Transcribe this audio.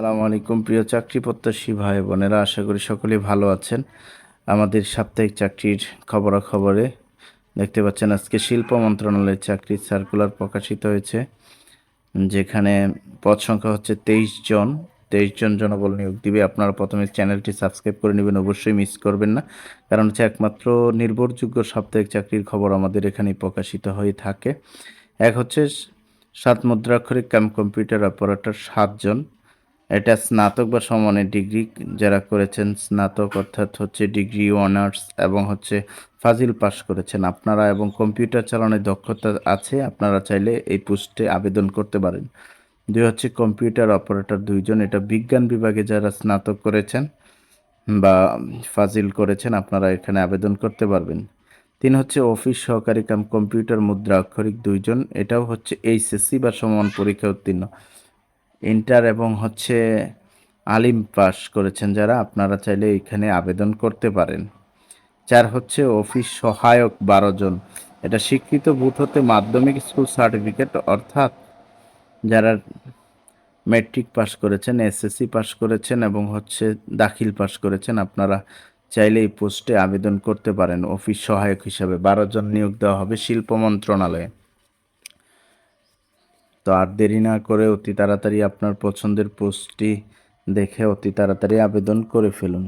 আসসালামু আলাইকুম, প্রিয় চাকরি প্রত্যাশী ভাই বোনেরা। আশা করি সকলেই ভালো আছেন। আমাদের সাপ্তাহিক চাকরির খবরাখবরে দেখতে পাচ্ছেন, আজকে শিল্প মন্ত্রণালয়ের চাকরির সার্কুলার প্রকাশিত হয়েছে, যেখানে পদ সংখ্যা হচ্ছে তেইশ জন। তেইশ জন জনবল নিয়োগ দিবে। আপনারা প্রথমে চ্যানেলটি সাবস্ক্রাইব করে নেবেন, অবশ্যই মিস করবেন না। কারণ হচ্ছে একমাত্র নির্ভরযোগ্য সাপ্তাহিক চাকরির খবর আমাদের এখানেই প্রকাশিত হয়ে থাকে। এক হচ্ছে সাত মুদ্রাক্ষরিক কাম কম্পিউটার অপারেটর সাতজন। এটা স্নাতক বা সমানের ডিগ্রি যারা করেছেন, স্নাতক অর্থাৎ হচ্ছে ডিগ্রি, অনার্স এবং হচ্ছে ফাজিল পাস করেছেন। আপনারা এবং কম্পিউটার চালানোর দক্ষতা আছে, আপনারা চাইলে এই পোস্টে আবেদন করতে পারেন। দুই হচ্ছে কম্পিউটার অপারেটর দুইজন, এটা বিজ্ঞান বিভাগে যারা স্নাতক করেছেন বা ফাজিল করেছেন, আপনারা এখানে আবেদন করতে পারবেন। তিন হচ্ছে অফিস সহকারী কাম কম্পিউটার মুদ্রা অক্ষরিক দুইজন, এটাও হচ্ছে এইচএসসি বা সমান পরীক্ষা উত্তীর্ণ। ইন্টার এবং হচ্ছে আলিম পাস করেছেন যারা, আপনারা চাইলে এখানে আবেদন করতে পারেন। চার হচ্ছে অফিস সহায়ক বারো জন। এটা স্বীকৃত বুথ হতে মাধ্যমিক স্কুল সার্টিফিকেট অর্থাৎ যারা ম্যাট্রিক পাস করেছেন এসএসসি পাস করেছেন এবং হচ্ছে দাখিল পাস করেছেন, আপনারা চাইলে এই পোস্টে আবেদন করতে পারেন অফিস সহায়ক হিসাবে। বারো জন নিয়োগ দেওয়া হবে শিল্প মন্ত্রণালয়ে। তো আর দেরি না করে অতি তাড়াতাড়ি আপনার পছন্দের পোস্টটি দেখে অতি তাড়াতাড়ি আবেদন করে ফেলুন।